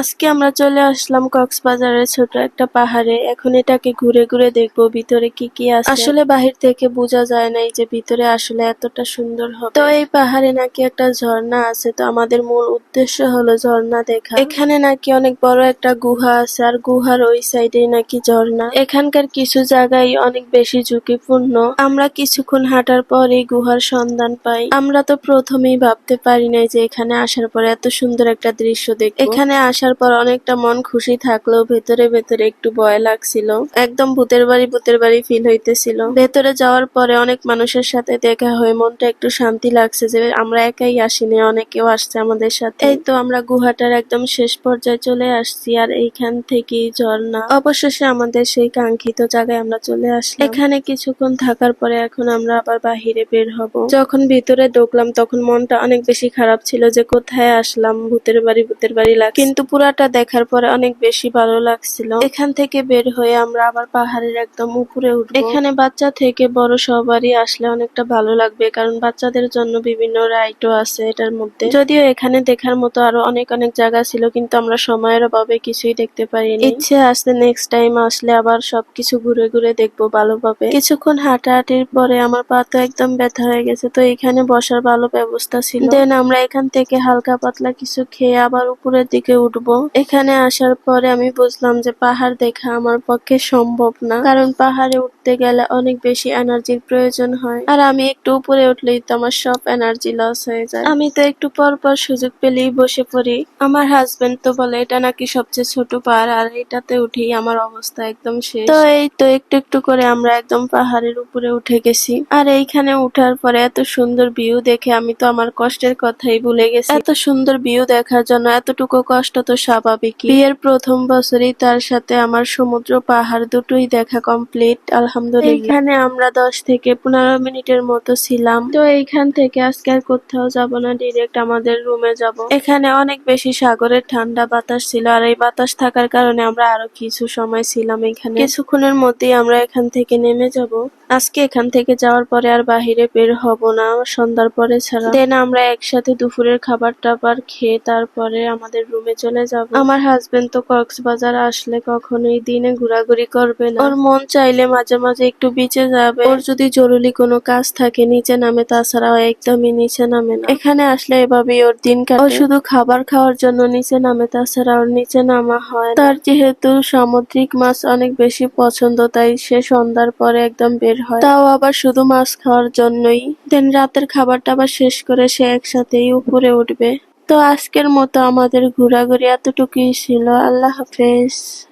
আজকে আমরা চলে আসলাম কক্সবাজারের ছোট একটা পাহাড়ে। এখন এটাকে ঘুরে ঘুরে দেখব ভিতরে কি কি আছে। আসলে বাহির থেকে বোঝা যায় নাই যে ভিতরে আসলে এতটা সুন্দর হবে। তো এই পাহাড়ে নাকি একটা ঝর্ণা আছে, তো আমাদের মূল উদ্দেশ্য হলো ঝর্ণা দেখা। এখানে নাকি অনেক বড় একটা গুহা আছে, আর গুহার ওই সাইডে নাকি ঝর্ণা। এখানকার কিছু জায়গায় অনেক বেশি ঝুঁকিপূর্ণ। আমরা কিছুক্ষণ হাঁটার পর এই গুহার সন্ধান পাই। আমরা তো প্রথমেই ভাবতে পারি নাই যে এখানে আসার পরে এত সুন্দর একটা দৃশ্য দেখ এখানে আসার পর অনেকটা মন খুশি থাকলেও ভেতরে ভেতরে একটু ভয় লাগছিল। একদম ভূতের বাড়ি ভূতের বাড়ি ফিল হইতেছিল। ভেতরে যাওয়ার পরে অনেক মানুষের সাথে দেখা হয়ে মনটা একটু শান্তি লাগছে যে আমরা একাই আসিনি, অনেকেও আসছে আমাদের সাথে। এই তো আমরা গুহাটার একদম শেষ পর্যায়ে চলে আসছি আর এইখান থেকেই ঝর্ণা। অবশেষে আমাদের সেই কাঙ্ক্ষিত জায়গায় আমরা চলে আসলাম। এখানে কিছুক্ষণ থাকার পরে এখন আমরা আবার বাহিরে বের হব। যখন ভিতরে ঢুকলাম তখন মনটা অনেক বেশি খারাপ ছিল যে কোথায় আসলাম, ভূতের বাড়ি ভূতের বাড়ি লাগ কিন্তু পুরাটা দেখার পরে অনেক বেশি ভালো লাগছিল। এখান থেকে বের হয়ে আমরা আবার পাহাড়ের একদম উপরে উঠবো। এখানে বাচ্চা থেকে বড় সবারই আসলে অনেকটা ভালো লাগবে, কারণ বাচ্চাদের জন্য বিভিন্ন রাইডও আছে এটার মধ্যে। যদিও এখানে দেখার মতো আরও অনেক অনেক জায়গা ছিল, কিন্তু আমরা সময়ের অভাবে কিছুই দেখতে পারিনি। ইচ্ছে আছে নেক্সট টাইম আসলে আবার সবকিছু ঘুরে ঘুরে দেখব ভালোভাবে। কিছুক্ষণ হাঁটাহাঁটির পরে আমার পা তো একদম ব্যথা হয়ে গেছে, তো এখানে বসার ভালো ব্যবস্থা ছিল। দেন আমরা এখান থেকে হালকা পাতলা কিছু খেয়ে আবার উপরের দিকে উঠবো। এখানে আসার পরে আমি বুঝলাম যে পাহাড় দেখা আমার পক্ষে সম্ভব না। কারণ পাহাড়ে উঠতে গেলে অনেক বেশি এনার্জির প্রয়োজন হয়। আর আমি একটু উপরে উঠলেই তো আমার সব এনার্জি লস হয়ে যায়। আমি তো একটু পর পর সুযোগ পেলেই বসে পড়ি। আমার হাজবেন্ড তো বলে, এটা নাকি সবচেয়ে ছোট পাহাড়, আর এটাতে উঠেই আমার অবস্থা একদম শেষ। তো এই তো একটু একটু করে আমরা একদম পাহাড়ের উপরে উঠে গেছি। আর এইখানে উঠার পরে এত সুন্দর ভিউ দেখে আমি তো আমার কষ্টের কথাই ভুলে গেছি। এত সুন্দর ভিউ দেখার জন্য এতটুকু কষ্ট তো স্বাভাবিক বিয়ের প্রথম বছরই তার সাথে আমার সমুদ্র পাহাড় দুটোই দেখা কমপ্লিট আলহামদুলিল্লাহ এখানে আমরা দশ থেকে পনেরো মিনিটের মতো ছিলাম। তো এইখান থেকে আজকে আর কোথাও যাব না ডিরেক্ট আমাদের রুমে যাব। এখানে অনেক বেশি সাগরের ঠান্ডা বাতাস ছিল আর এই বাতাস থাকার কারণে আমরা আরও কিছু সময় ছিলাম এখানে। কিছুক্ষণের মধ্যেই আমরা এখান থেকে নেমে যাব। আজকে এখান থেকে যাওয়ার পরে আর বাহিরে বের হব না, সন্ধ্যার পরে ছাড়া। দেন আমরা একসাথে দুপুরের খাবার টাবার খেয়ে তারপরে আমাদের রুমে চলে যাব। আমার হাজবেন্ড তো কক্সবাজার আসলে কখনোই দিনে ঘোরাঘুরি করবে না। ওর মন চাইলে মাঝে মাঝে একটু বিচে যাবে। ওর যদি জরুরি কোনো কাজ থাকে, নিচে নামে তাছাড়া একদমই নিচে নামে না। এখানে আসলে এভাবেই ওর দিন কাটে। ও শুধু খাবার খাওয়ার জন্য নিচে নামে, তাছাড়া ওর নিচে নামা হয় তার যেহেতু সামুদ্রিক মাছ অনেক বেশি পছন্দ, তাই সে সন্ধ্যার পরে একদম বের হয়। তাও আবার শুধু মাছ খাওয়ার জন্যই। দেন রাতের খাবারটা আবার শেষ করে সে একসাথেই উপরে উঠবে। তো আজকের মতো আমাদের ঘোরাঘুরি এতটুকুই ছিল। আল্লাহ হাফেজ।